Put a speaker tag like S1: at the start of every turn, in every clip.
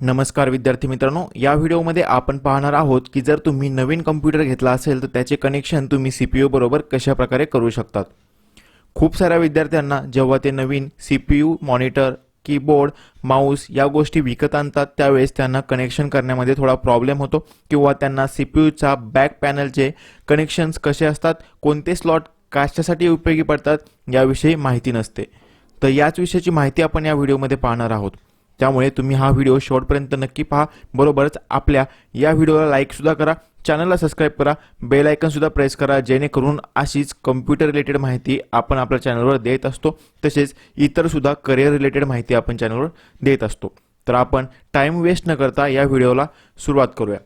S1: नमस्कार विद्यार्थी मित्रांनो या व्हिडिओमध्ये आपण पाहणार आहोत की जर तुम्ही नवीन कम्प्युटर घेतला असेल तर त्याचे कनेक्शन तुम्ही सी पी यू बरोबर कशा प्रकारे करू शकतात? खूप साऱ्या विद्यार्थ्यांना जेव्हा ते नवीन C P U monitor keyboard mouse या गोष्टी विकत आणतात त्यावेळेस त्यांना कनेक्शन करण्यामध्ये थोडा प्रॉब्लेम होतो किंवा त्यांना सी पी यूचा बॅक पॅनलचे कनेक्शन्स कसे असतात कोणते स्लॉट कशासाठी उपयोगी पडतात याविषयी माहिती नसते. तर याच विषयाची माहिती आपण या व्हिडिओमध्ये पाहणार आहोत. त्यामुळे तुम्ही हा व्हिडिओ शेवटपर्यंत नक्की पहा. बरोबरच आपल्या या व्हिडिओला लाईकसुद्धा करा. चॅनलला सबस्क्राईब करा. बेल आयकनसुद्धा प्रेस करा जेणेकरून अशीच कम्प्युटर रिलेटेड माहिती आपण आपल्या चॅनलवर देत असतो. तसेच इतरसुद्धा करिअर रिलेटेड माहिती आपण चॅनलवर देत असतो. तर आपण टाईम वेस्ट न करता या व्हिडिओला सुरुवात करूया.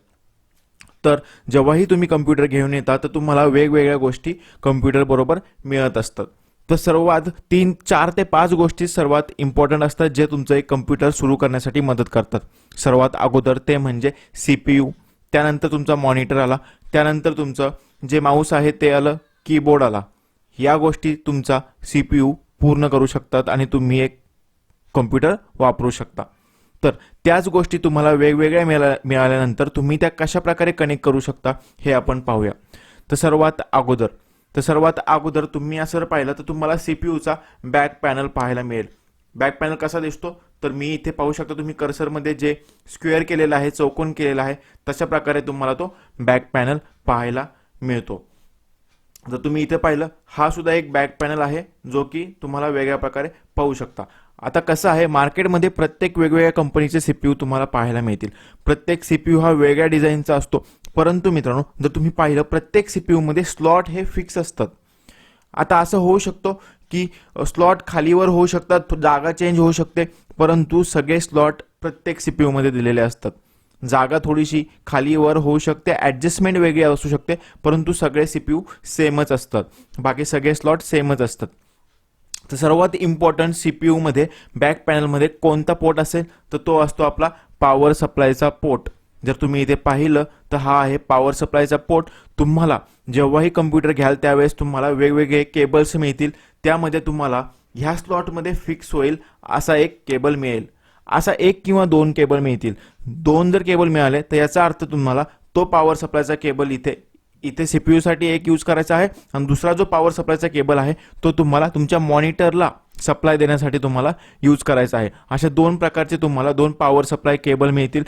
S1: तर जेव्हाही तुम्ही कम्प्युटर घेऊन येता तर तुम्हाला वेगवेगळ्या गोष्टी कम्प्युटरबरोबर मिळत असतात. तर सर्वात तीन चार ते पाच गोष्टी सर्वात इम्पॉर्टंट असतात जे तुमचं एक कम्प्युटर सुरू करण्यासाठी मदत करतात. सर्वात अगोदर ते म्हणजे सी पी यू त्यानंतर तुमचा मॉनिटर आला. त्यानंतर तुमचं जे माऊस आहे ते आलं कीबोर्ड आला. या गोष्टी तुमचा सी पी यू पूर्ण करू शकतात आणि तुम्ही एक कम्प्युटर वापरू शकता. तर त्याच गोष्टी तुम्हाला वेगवेगळ्या मिळाल्या मिळाल्यानंतर तुम्ही त्या कशा प्रकारे कनेक्ट करू शकता हे आपण पाहूया. तर सर्वात अगोदर तर सर्वात अगोदर तुम्ही असं जर पाहिलं तर तुम्हाला सी पी यूचा बॅक पॅनल पाहायला मिळेल. बॅक पॅनल कसा दिसतो? तर मी इथे पाहू शकतो तुम्ही कर्सरमध्ये जे स्क्वेअर केलेलं आहे चौकोन केलेला आहे तशा प्रकारे तुम्हाला तो बॅक पॅनल पाहायला मिळतो. जर तुम्ही इथे पाहिलं हा सुद्धा एक बॅक पॅनल आहे जो की तुम्हाला वेगळ्या प्रकारे पाहू शकता. आता कसं आहे मार्केटमध्ये प्रत्येक वेगवेगळ्या कंपनीचे सीपीयू तुम्हाला पाहायला मिळतील. प्रत्येक सीपीयू हा वेगळ्या डिझाईनचा असतो. परंतु मित्रांनो जर तुम्ही पाहिलं प्रत्येक सीपीयू मध्ये स्लॉट हे फिक्स असतात. आता असं होऊ शकतो की स्लॉट खालीवर होऊ शकतात जागा चेंज होऊ शकते परंतु सगळे स्लॉट प्रत्येक सीपीयू मध्ये दिलेले असतात. जागा थोडीशी खालीवर होऊ शकते ॲडजस्टमेंट वेगळी असू शकते परंतु सगळे सीपीयू सेमच असतात. बाकी सगळे स्लॉट सेमच असतात. तर सर्वात इम्पॉर्टंट सी पी यूमध्ये बॅक पॅनलमध्ये कोणता पोर्ट असेल तर तो असतो आपला पॉवर सप्लायचा पोर्ट जर तुम्ही इथे पाहिलं तर हा आहे पॉवर सप्लायचा पोर्ट तुम्हाला जेव्हाही कम्प्युटर घ्याल त्यावेळेस तुम्हाला वेगवेगळे केबल्स मिळतील. त्यामध्ये तुम्हाला ह्या स्लॉटमध्ये फिक्स होईल असा एक केबल मिळेल. असा एक किंवा दोन केबल मिळतील. दोन जर केबल मिळाले तर याचा अर्थ तुम्हाला तो पॉवर सप्लायचा केबल इथे इथे सी पी यूसाठी एक यूज करायचा आहे आणि दुसरा जो पॉवर सप्लायचा केबल आहे तो तुम्हाला तुमच्या मॉनिटरला सप्लाय देण्यासाठी तुम्हाला यूज करायचा आहे. अशा दोन प्रकारचे तुम्हाला दोन पॉवर सप्लाय केबल मिळतील.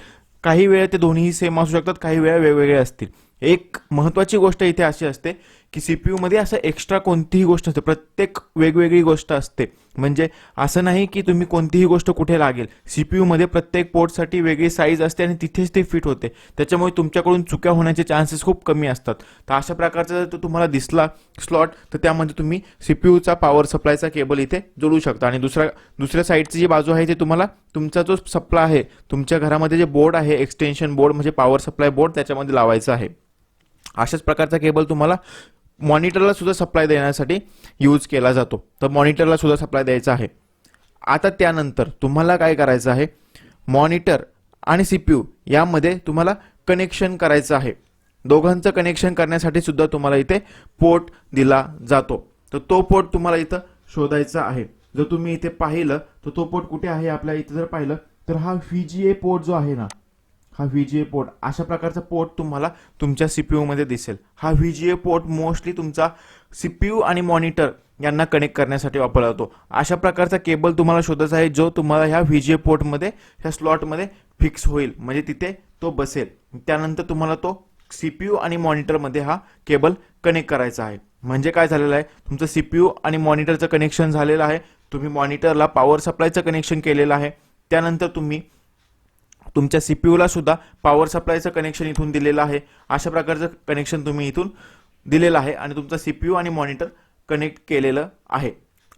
S1: काही वेळा ते दोन्ही सेम असू शकतात काही वेळा वेगवेगळे असतील. एक महत्त्वाची गोष्ट इथे अशी असते की सी पी यूमध्ये असं एक्स्ट्रा कोणतीही गोष्ट असते प्रत्येक वेगवेगळी गोष्ट असते. म्हणजे असं नाही की तुम्ही कोणतीही गोष्ट कुठे लागेल. सीपीयू मध्ये प्रत्येक पोर्टसाठी वेगळी साईज असते आणि तिथेच ते फिट होते. त्याच्यामुळे तुमच्याकडून चुक्या होण्याचे चान्सेस खूप कमी असतात. तर अशा प्रकारचा जर तो तुम्हाला दिसला स्लॉट तर त्यामध्ये तुम्ही सीपीयूचा पॉवर सप्लायचा केबल इथे जोडू शकता. आणि दुसऱ्या दुसऱ्या साईडची जी बाजू आहे ते तुम्हाला तुमचा जो सप्लाय आहे तुमच्या घरामध्ये जे बोर्ड आहे एक्सटेन्शन बोर्ड म्हणजे पॉवर सप्लाय बोर्ड त्याच्यामध्ये लावायचं आहे. अशाच प्रकारचा केबल तुम्हाला मॉनिटरला सुद्धा सप्लाय देण्यासाठी यूज केला जातो. तर मॉनिटरला सुद्धा सप्लाय द्यायचा आहे. आता त्यानंतर तुम्हाला काय करायचं आहे? मॉनिटर आणि सी पी यू यामध्ये तुम्हाला कनेक्शन करायचं आहे. दोघांचं कनेक्शन करण्यासाठी सुद्धा तुम्हाला इथे पोर्ट दिला जातो. तर तो पोर्ट तुम्हाला इथं शोधायचा आहे. जर तुम्ही इथे पाहिलं तर तो पोर्ट कुठे आहे? आपल्या इथे जर पाहिलं तर हा व्ही जी ए पोर्ट जो आहे ना हा व्ही जी ए पोर्ट अशा प्रकारचा पोर्ट तुम्हाला तुमच्या सीपीयू मध्ये दिसेल. हा V G A port mostly तुमचा सीपीयू आणि मॉनिटर यांना कनेक्ट करण्यासाठी वापरला जातो अशा प्रकारचा केबल तुम्हाला शोधायचा आहे जो तुम्हाला ह्या व्ही जी ए पोर्टमध्ये ह्या स्लॉटमध्ये फिक्स होईल. म्हणजे तिथे तो बसेल. त्यानंतर तुम्हाला तो सीपीयू आणि मॉनिटरमध्ये हा केबल कनेक्ट करायचा आहे. म्हणजे काय झालेलं आहे? तुमचं सीपीयू आणि मॉनिटरचं कनेक्शन झालेलं आहे. तुम्ही मॉनिटरला पॉवर सप्लायचं कनेक्शन केलेलं आहे. त्यानंतर तुम्ही तुमच्या सी सीपीयूला सुद्धा पॉवर सप्लायचं कनेक्शन इथून दिलेलं आहे. अशा प्रकारचं कनेक्शन तुम्ही इथून दिलेलं आहे आणि तुमचा यू आणि मॉनिटर कनेक्ट केलेलं आहे.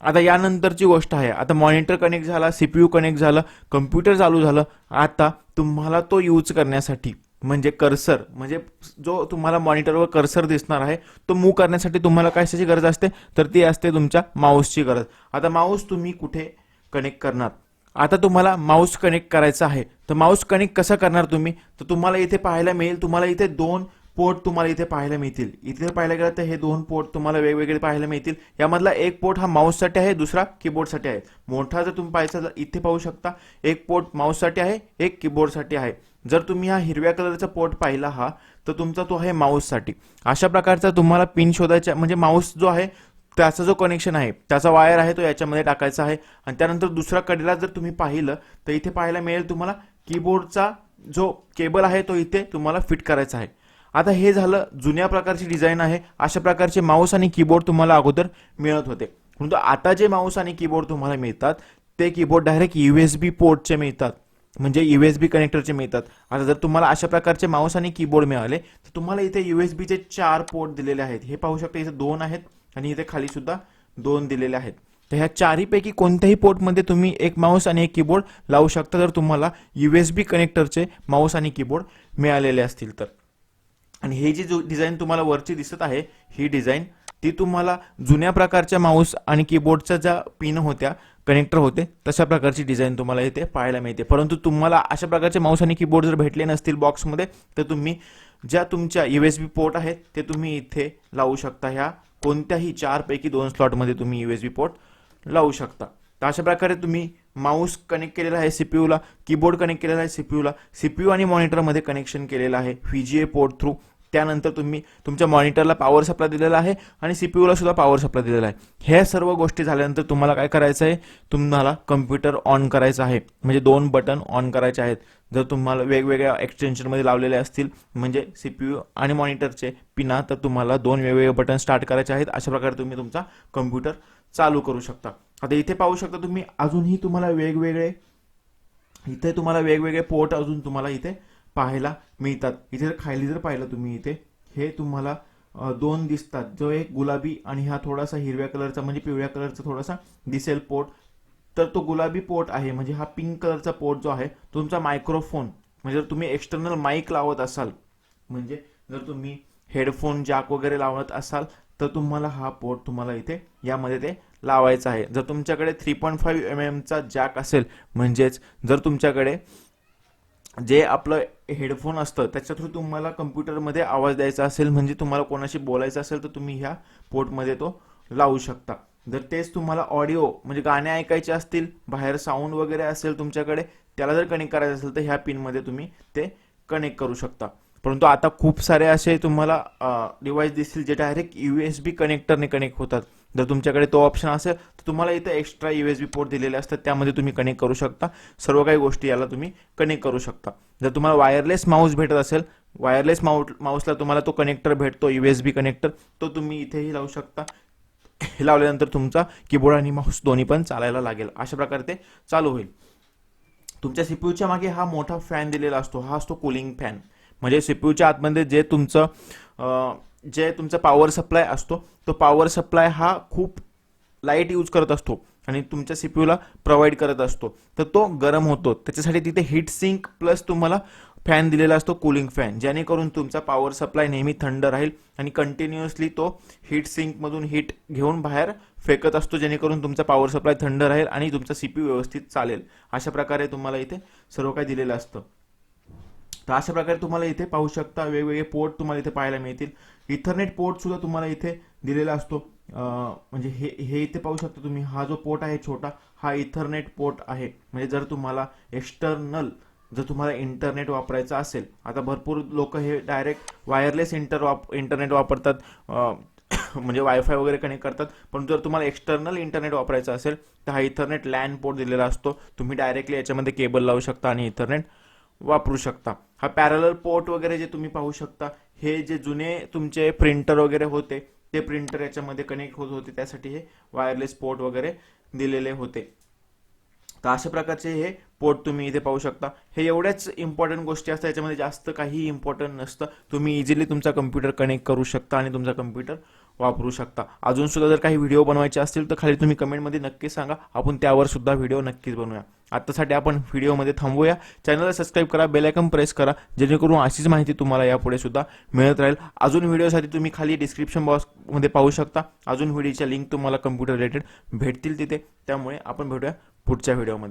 S1: आता यानंतरची गोष्ट आहे. आता मॉनिटर कनेक्ट झाला सीपीयू कनेक्ट झालं कम्प्युटर चालू झालं. आता तुम्हाला तो यूज करण्यासाठी म्हणजे कर्सर म्हणजे जो तुम्हाला मॉनिटरवर कर्सर दिसणार आहे तो मूव करण्यासाठी तुम्हाला कशाची गरज असते? तर ती असते तुमच्या माऊसची गरज. आता माऊस तुम्ही कुठे कनेक्ट करणार? आता तुम्हाला माऊस कनेक्ट करायचा आहे. तर माऊस कनेक्ट कसं करणार तुम्ही? तर तुम्हाला इथे पाहायला मिळेल तुम्हाला इथे दोन पोर्ट तुम्हाला इथे पाहायला मिळतील. इथे जर पाहायला गेलं तर हे दोन पोर्ट तुम्हाला वेगवेगळे पाहायला मिळतील. यामधला एक पोर्ट हा माऊससाठी आहे दुसरा कीबोर्डसाठी आहे. मोठा जर तुम्ही पाहायचा तर इथे पाहू शकता एक पोर्ट माऊससाठी आहे एक कीबोर्डसाठी आहे. जर तुम्ही हा हिरव्या कलरचा पोर्ट पाहिला हा तर तुमचा तो आहे माऊससाठी अशा प्रकारचा तुम्हाला पिन शोधायचा म्हणजे माऊस जो आहे त्याचा जो कनेक्शन आहे त्याचा वायर आहे तो याच्यामध्ये टाकायचा आहे. आणि त्यानंतर दुसऱ्या कडेला जर तुम्ही पाहिलं तर इथे पाहायला मिळेल तुम्हाला कीबोर्डचा जो केबल आहे तो इथे तुम्हाला फिट करायचा आहे. आता हे झालं जुन्या प्रकारची डिझाईन आहे. अशा प्रकारचे माऊस आणि कीबोर्ड तुम्हाला अगोदर मिळत होते. परंतु आता जे माऊस आणि कीबोर्ड तुम्हाला मिळतात ते keyboard direct U S B पोर्टचे मिळतात. म्हणजे यू एस बी कनेक्टरचे मिळतात. आता जर तुम्हाला अशा प्रकारचे माऊस आणि कीबोर्ड मिळाले तर तुम्हाला इथे यू एस बीचे चार पोर्ट दिलेले आहेत. हे पाहू शकता इथे दोन आहेत. आणि इथे खाली सुद्धा दोन दिलेले आहेत. तर ह्या चारीपैकी कोणत्याही पोर्टमध्ये तुम्ही एक माऊस आणि एक कीबोर्ड लावू शकता जर तुम्हाला यू एस बी कनेक्टरचे माऊस आणि कीबोर्ड मिळालेले असतील तर. आणि हे जी जो डिझाईन तुम्हाला वरची दिसत आहे ही डिझाईन ती तुम्हाला जुन्या प्रकारच्या माऊस आणि कीबोर्डच्या ज्या पिन होत्या कनेक्टर होते तशा प्रकारची डिझाईन तुम्हाला इथे पाहायला मिळते. परंतु तुम्हाला अशा प्रकारचे माऊस आणि कीबोर्ड जर भेटले नसतील बॉक्समध्ये तर तुम्ही ज्या तुमच्या यू एस बी पोर्ट आहेत ते तुम्ही इथे लावू शकता ह्या कोणत्याही चारपैकी दोन स्लॉटमध्ये तुम्ही यू एस बी पोर्ट लावू शकता. तर अशा प्रकारे तुम्ही माऊस कनेक्ट केलेला आहे सीपीयूला कीबोर्ड कनेक्ट केलेला आहे सीपीयूला सीपीयू आणि मॉनिटरमध्ये कनेक्शन केलेलं आहे. P G A port through त्यानंतर तुम्ही तुमच्या मॉनिटरला पॉवर सप्लाय दिलेला आहे आणि सीपीयूला सुद्धा पॉवर सप्लाय दिलेला आहे. ह्या सर्व गोष्टी झाल्यानंतर तुम्हाला काय करायचं आहे? तुम्हाला कम्प्युटर ऑन करायचं आहे. म्हणजे दोन बटन ऑन करायचे आहेत. जर तुम्हाला वेगवेगळ्या एक्सटेन्शनमध्ये लावलेले असतील म्हणजे सीपीयू आणि मॉनिटरचे पिना तर तुम्हाला दोन वेगवेगळे बटन स्टार्ट करायचे आहेत. अशा प्रकारे तुम्ही तुमचा कम्प्युटर चालू करू शकता. आता इथे पाहू शकता तुम्ही अजूनही तुम्हाला वेगवेगळे इथे तुम्हाला वेगवेगळे पोर्ट अजून तुम्हाला इथे पाहायला मिळतात. इथे जर खाली जर पाहिलं तुम्ही इथे हे तुम्हाला दोन दिसतात. जो एक गुलाबी आणि हा थोडासा हिरव्या कलरचा म्हणजे पिवळ्या कलरचा थोडासा दिसेल पोट. तर तो गुलाबी पोट आहे म्हणजे हा पिंक कलरचा पोट जो आहे तुमचा मायक्रोफोन म्हणजे जर तुम्ही एक्सटर्नल माईक लावत असाल म्हणजे जर तुम्ही हेडफोन जॅक वगैरे लावत असाल तर तुम्हाला हा पोर्ट तुम्हाला इथे यामध्ये ते लावायचा आहे. जर तुमच्याकडे थ्री पॉईंट फाईव्ह एम एमचा जॅक असेल म्हणजेच जर तुमच्याकडे जे आपलं हेडफोन असतं त्याच्या थ्रू तुम्हाला कम्प्युटरमध्ये आवाज द्यायचा असेल म्हणजे तुम्हाला कोणाशी बोलायचं असेल तर तुम्ही ह्या पोर्टमध्ये तो लावू शकता. जर तेच तुम्हाला ऑडिओ म्हणजे गाणे ऐकायचे असतील बाहेर साऊंड वगैरे असेल तुमच्याकडे त्याला जर कनेक्ट करायचं असेल तर ह्या पिनमध्ये तुम्ही ते कनेक्ट करू शकता. परंतु आता खूप सारे असे तुम्हाला डिवाईस दिसतील जे डायरेक्ट यू एस बी कनेक्टरने कनेक्ट होतात. जर तुमच्याकडे तो ऑप्शन असेल तर तुम्हाला इथं extra U S B port दिलेले असतात त्यामध्ये तुम्ही कनेक्ट करू शकता. सर्व काही गोष्टी याला तुम्ही कनेक्ट करू शकता. जर तुम्हाला वायरलेस माऊस भेटत असेल वायरलेस माऊ माऊसला तुम्हाला तो कनेक्टर भेटतो यू एस बी कनेक्टर तो तुम्ही इथेही लावू शकता. हे लावल्यानंतर तुमचा कीबोर्ड आणि माऊस दोन्ही पण चालायला लागेल. अशा प्रकारे ते चालू होईल. तुमच्या सीपीयूच्या मागे हा मोठा फॅन दिलेला असतो. हा असतो कूलिंग फॅन म्हणजे सीपीयूच्या आतमध्ये जे तुमचं जे तुमचा पॉवर सप्लाय असतो तो पॉवर सप्लाय हा खूप लाइट यूज करत असतो आणि तुमच्या सीपीयूला प्रोव्हाइड करत असतो. तर तो गरम होतो. त्याच्यासाठी तिथे हीट सिंक प्लस तुम्हाला फॅन दिलेला असतो कूलिंग फॅन जेणेकरून तुमचा पॉवर सप्लाय नेहमी थंड राहील आणि कंटिन्युअसली तो हीट सिंकमधून हीट घेऊन बाहेर फेकत असतो जेणेकरून तुमचा पॉवर सप्लाय थंड राहील आणि तुमचा सीपीयू व्यवस्थित चालेल. अशा प्रकारे तुम्हाला इथे सर्व काही दिलेलं असतं. तर अशा प्रकारे तुम्हाला इथे पाहू शकता वेगवेगळे पोर्ट तुम्हाला इथे पाहायला मिळतील. इथरनेट पोर्ट सुद्धा तुम्हाला इथे दिलेला असतो. म्हणजे हे हे इथे पाहू शकता तुम्ही. हा जो पोर्ट आहे छोटा हा इथरनेट पोर्ट आहे. म्हणजे जर तुम्हाला एक्सटर्नल जर तुम्हाला इंटरनेट वापरायचं असेल आता भरपूर लोक हे डायरेक्ट वायरलेस इंटर वाप इंटरनेट वापरतात म्हणजे वायफाय वगैरे कनेक्ट करतात. पण जर तुम्हाला एक्सटर्नल इंटरनेट वापरायचं असेल तर हा इथरनेट लॅन पोर्ट दिलेला असतो. तुम्ही डायरेक्टली याच्यामध्ये केबल लावू शकता आणि इथरनेट वापरू शकता. हा पॅरलल पोर्ट वगैरे जे तुम्ही पाहू शकता हे जे जुने तुमचे प्रिंटर वगैरे होते ते प्रिंटर याच्यामध्ये कनेक्ट होत होते त्यासाठी हे वायरलेस पोर्ट वगैरे दिलेले होते. तर अशा प्रकारचे हे पोर्ट तुम्ही इथे पाहू शकता. हे एवढ्याच इम्पॉर्टंट गोष्टी असतात याच्यामध्ये जास्त काही इम्पॉर्टंट नसतं. तुम्ही इझिली तुमचा कम्प्युटर कनेक्ट करू शकता आणि तुमचा कम्प्युटर वापरू शकता. अजून सुद्धा जर काही व्हिडिओ बनवायचे असतील तर खाली तुम्ही कमेंटमध्ये नक्की सांगा. आपण त्यावर सुद्धा व्हिडिओ नक्कीच बनवूया. आत्तासाठी आपण व्हिडिओमध्ये थांबूया. चॅनलला सबस्क्राईब करा बेलायकन प्रेस करा जेणेकरून अशीच माहिती तुम्हाला यापुढे सुद्धा मिळत राहील. अजून व्हिडिओसाठी तुम्ही खाली डिस्क्रिप्शन बॉक्समध्ये पाहू शकता. अजून व्हिडिओच्या लिंक तुम्हाला कम्प्युटर रिलेटेड भेटतील तिथे. त्यामुळे आपण भेटूया पुढच्या व्हिडिओमध्ये.